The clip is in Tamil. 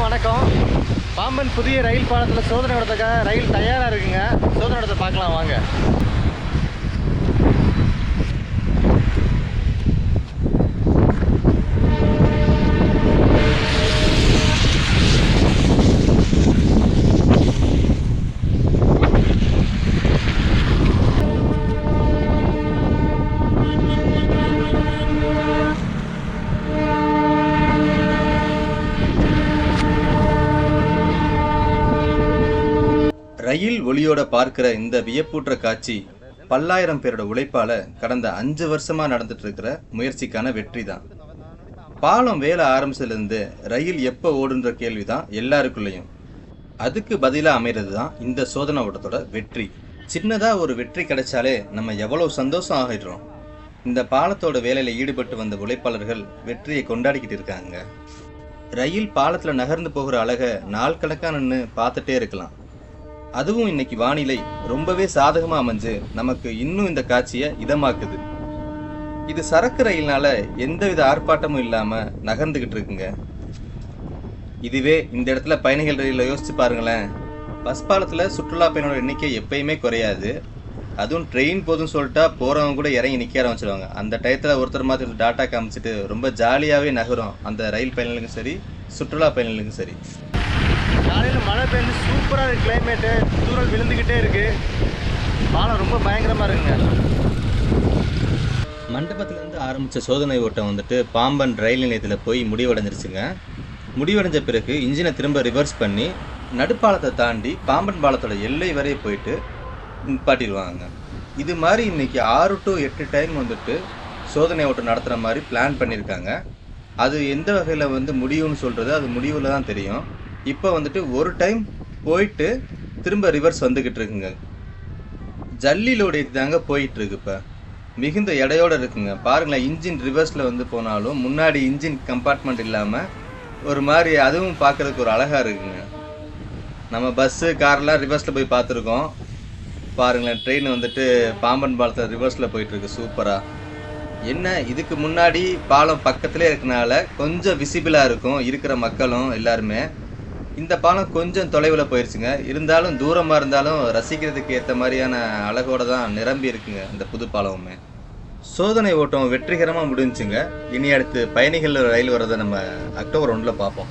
வணக்கம். பாம்பன் புதிய ரயில் பாலத்தில் சோதனை நடத்துக்காக ரயில் தயாராக இருக்குங்க. சோதனை நடத்த பார்க்கலாம் வாங்க. ரயில் ஒளியோட பார்க்கிற இந்த வியப்பூற்ற காட்சி பல்லாயிரம் பேரோட உழைப்பால கடந்த அஞ்சு வருஷமா நடந்துட்டு இருக்கிற முயற்சிக்கான வெற்றி தான் பாலம் வேலை ஆரம்பிச்சதுலேருந்து ரயில் எப்போ ஓடுன்ற கேள்விதான் எல்லாருக்குள்ளேயும். அதுக்கு பதிலாக அமைகிறது தான் இந்த சோதனை ஓட்டத்தோட வெற்றி. சின்னதாக ஒரு வெற்றி கிடைச்சாலே நம்ம எவ்வளோ சந்தோஷம் ஆகிடுறோம். இந்த பாலத்தோட வேலையில் ஈடுபட்டு வந்த உழைப்பாளர்கள் வெற்றியை கொண்டாடிக்கிட்டு இருக்காங்க. ரயில் பாலத்தில் நகர்ந்து போகிற அழகை நாள் கணக்காக நின்று பார்த்துட்டே இருக்கலாம். அதுவும் இன்னைக்கு வானிலை ரொம்பவே சாதகமா அமைஞ்சு நமக்கு இன்னும் இந்த காட்சியை இதமாக்குது. இது சரக்கு ரயில்னால எந்தவித ஆர்ப்பாட்டமும் இல்லாம நகர்ந்துகிட்டு இருக்குங்க. இதுவே இந்த இடத்துல பயணிகள் ரயிலில் யோசிச்சு பாருங்களேன். பஸ் பாலத்தில் சுற்றுலா பயணியோட எண்ணிக்கை எப்பயுமே குறையாது. அதுவும் ட்ரெயின் போதும் சொல்லிட்டா போறவங்க கூட இறங்கி நிக்க ஆரம்பிச்சிருவாங்க. அந்த டயத்துல ஒருத்தர் மாதிரி டாட்டா காமிச்சிட்டு ரொம்ப ஜாலியாவே நகரும். அந்த ரயில் பயணிகளுக்கும் சரி சுற்றுலா பயணிகளுக்கும் சரி. காலையில் மழை பெஞ்சு சூப்பராக இருக்கு கிளைமேட்டு தூரல் விழுந்துக்கிட்டே இருக்கு. பாலம் ரொம்ப பயங்கரமாக இருக்குங்க. மண்டபத்திலேருந்து ஆரம்பித்த சோதனை ஓட்டம் வந்துட்டு பாம்பன் ரயில் நிலையத்தில் போய் முடிவடைஞ்சிருச்சுங்க. முடிவடைஞ்ச பிறகு இன்ஜினை திரும்ப ரிவர்ஸ் பண்ணி நடுப்பாலத்தை தாண்டி பாம்பன் பாலத்தோட எல்லை வரை போயிட்டு நிப்பாட்டிடுவாங்க. இது மாதிரி இன்னைக்கு ஆறு டு எட்டு டைம் வந்துட்டு சோதனை ஓட்டம் நடத்துகிற மாதிரி பிளான் பண்ணியிருக்காங்க அது எந்த வகையில் வந்து முடியும்னு சொல்கிறது அது முடிவில் தான் தெரியும். இப்போ வந்துட்டு ஒரு டைம் போயிட்டு திரும்ப ரிவர்ஸ் வந்துக்கிட்டு இருக்குங்க. ஜல்லி லோடு தாங்க போயிட்டுருக்கு இப்போ. மிகுந்த எடையோடு இருக்குங்க. பாருங்களேன் இன்ஜின் ரிவர்ஸில் வந்து போனாலும் முன்னாடி இன்ஜின் கம்பார்ட்மெண்ட் இல்லாமல் ஒரு மாதிரி அதுவும் பார்க்கறதுக்கு ஒரு அழகாக இருக்குங்க. நம்ம பஸ்ஸு கார்லாம் ரிவர்ஸில் போய் பார்த்துருக்கோம். பாருங்களேன் ட்ரெயின் வந்துட்டு பாம்பன் பாலத்தில் ரிவர்ஸில் போயிட்டுருக்கு சூப்பராக என்ன இதுக்கு முன்னாடி பாலம் பக்கத்துலேயே இருக்கனால கொஞ்சம் விசிபிளாக இருக்கும் இருக்கிற மக்களும் எல்லாருமே. இந்த பாலம் கொஞ்சம் தொலைவில் போயிடுச்சுங்க இருந்தாலும் தூரமாக இருந்தாலும் ரசிக்கிறதுக்கு ஏற்ற மாதிரியான அழகோடு தான் நிரம்பி இருக்குங்க இந்த புது பாலமுமே. சோதனை ஓட்டம் வெற்றிகரமாக முடிஞ்சுங்க இனி அடுத்து பயணிகள் ரயில் வரதை நம்ம அக்டோபர் ஒன்றில் பார்ப்போம்.